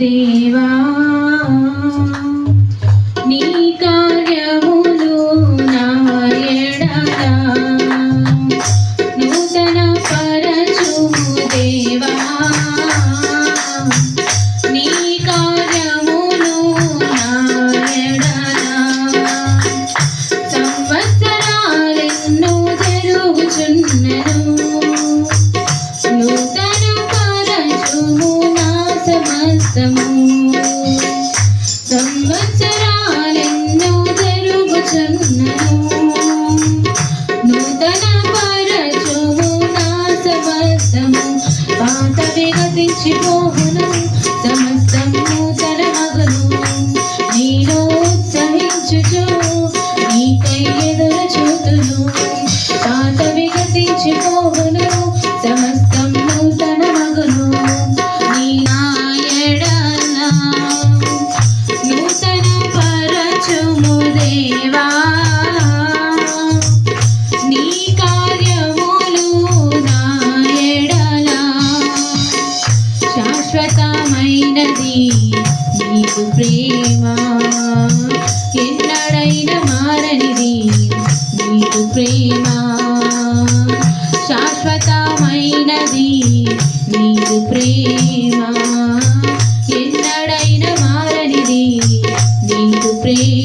ದೇವಾ మారనిది నీకు ప్రేమ. శాశ్వతమైనది నీకు ప్రేమ. ఎన్నడైన మారనిది నీకు ప్రేమ.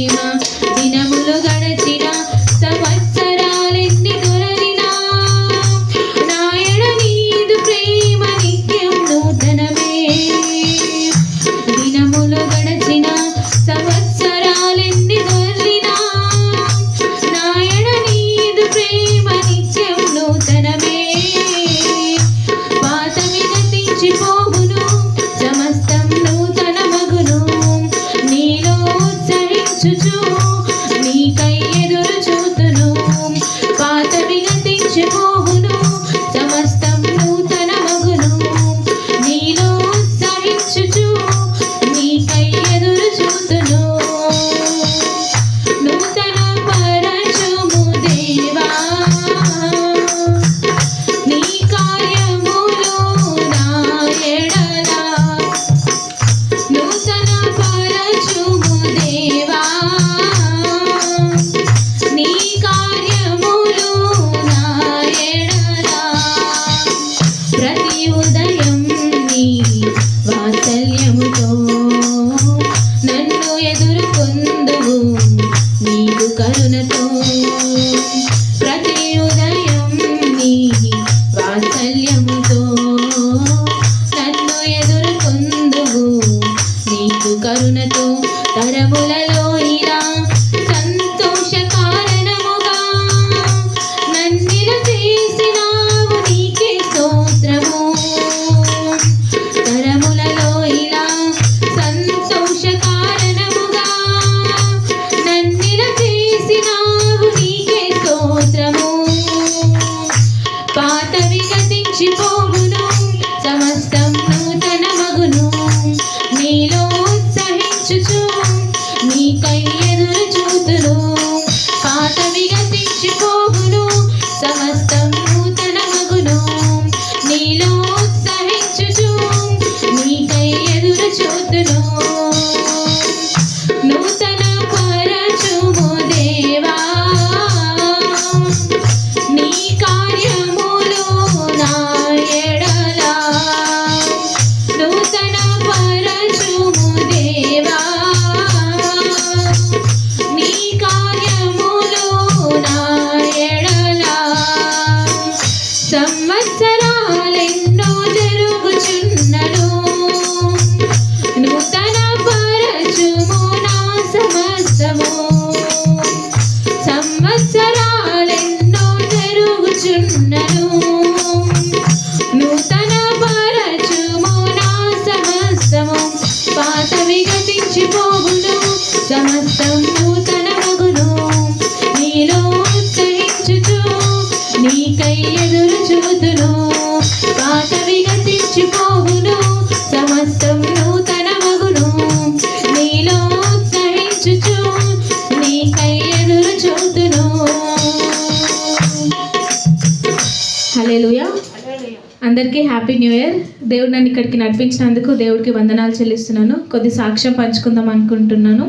అందరికీ హ్యాపీ న్యూ ఇయర్ దేవుడు నన్ను ఇక్కడికి నడిపించినందుకు దేవుడికి వందనాలు చెల్లిస్తున్నాను. కొద్ది సాక్ష్యం పంచుకుందాం అనుకుంటున్నాను.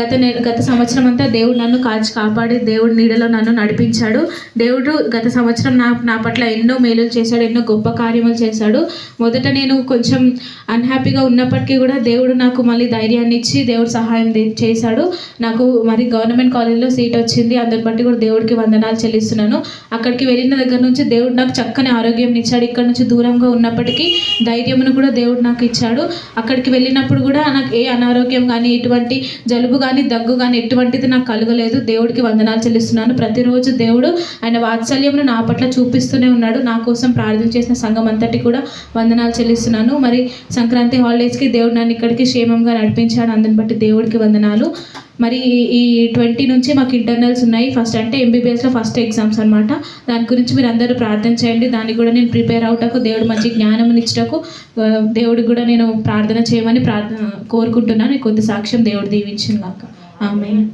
గత నె గత సంవత్సరం అంతా దేవుడు నన్ను కాచి కాపాడి దేవుడు నీడలో నన్ను నడిపించాడు. దేవుడు గత సంవత్సరం నా నా పట్ల ఎన్నో మేలులు చేశాడు ఎన్నో గొప్ప కార్యములు చేశాడు. మొదట నేను కొంచెం అన్హ్యాపీగా ఉన్నప్పటికీ కూడా దేవుడు నాకు మళ్ళీ ధైర్యాన్ని ఇచ్చి దేవుడు సహాయం దే- చేశాడు. నాకు మరి గవర్నమెంట్ కాలేజ్లో సీట్ వచ్చింది. అందరి బట్టి కూడా దేవుడికి వందనాలు చెల్లిస్తున్నాను. అక్కడికి వెళ్ళిన దగ్గర నుంచి దేవుడు నాకు చక్కని ఆరోగ్యం ఇచ్చాడు. ఇక్కడ నుంచి దూరంగా ఉన్నప్పటికీ ధైర్యమును కూడా దేవుడు నాకు ఇచ్చాడు. అక్కడికి వెళ్ళినప్పుడు కూడా నాకు ఏ అనారోగ్యం కానీ ఎటువంటి జలుబు కానీ దగ్గు కానీ ఎటువంటిది నాకు కలగలేదు. దేవుడికి వందనాలు చెల్లిస్తున్నాను. ప్రతిరోజు దేవుడు ఆయన వాత్సల్యమును నా పట్ల చూపిస్తూనే ఉన్నాడు. నా కోసం ప్రార్థన చేసిన సంఘం అంతటి కూడా వందనాలు చెల్లిస్తున్నాను. మరి సంక్రాంతి హాలిడేస్కి దేవుడు నన్ను ఇక్కడికి క్షేమంగా నడిపించాడు. అందుని బట్టి దేవుడికి వందనాలు. మరి ఈ- ట్వంటీ నుంచి మాకు ఇంటర్నల్స్ ఉన్నాయి. ఫస్ట్ అంటే ఎంబీబీఎస్లో ఫస్ట్ ఎగ్జామ్స్ అనమాట దాని గురించి మీరు అందరూ ప్రార్థన చేయండి. దానికి కూడా నేను ప్రిపేర్ అవుటకు దేవుడు మంచి జ్ఞానం ఇచ్చటకు దేవుడికి కూడా నేను ప్రార్థన చేయమని ప్రార్థన కోరుకుంటున్నాను. కొద్ది సాక్ష్యం దేవుడు దీవించిన కాక ఆమె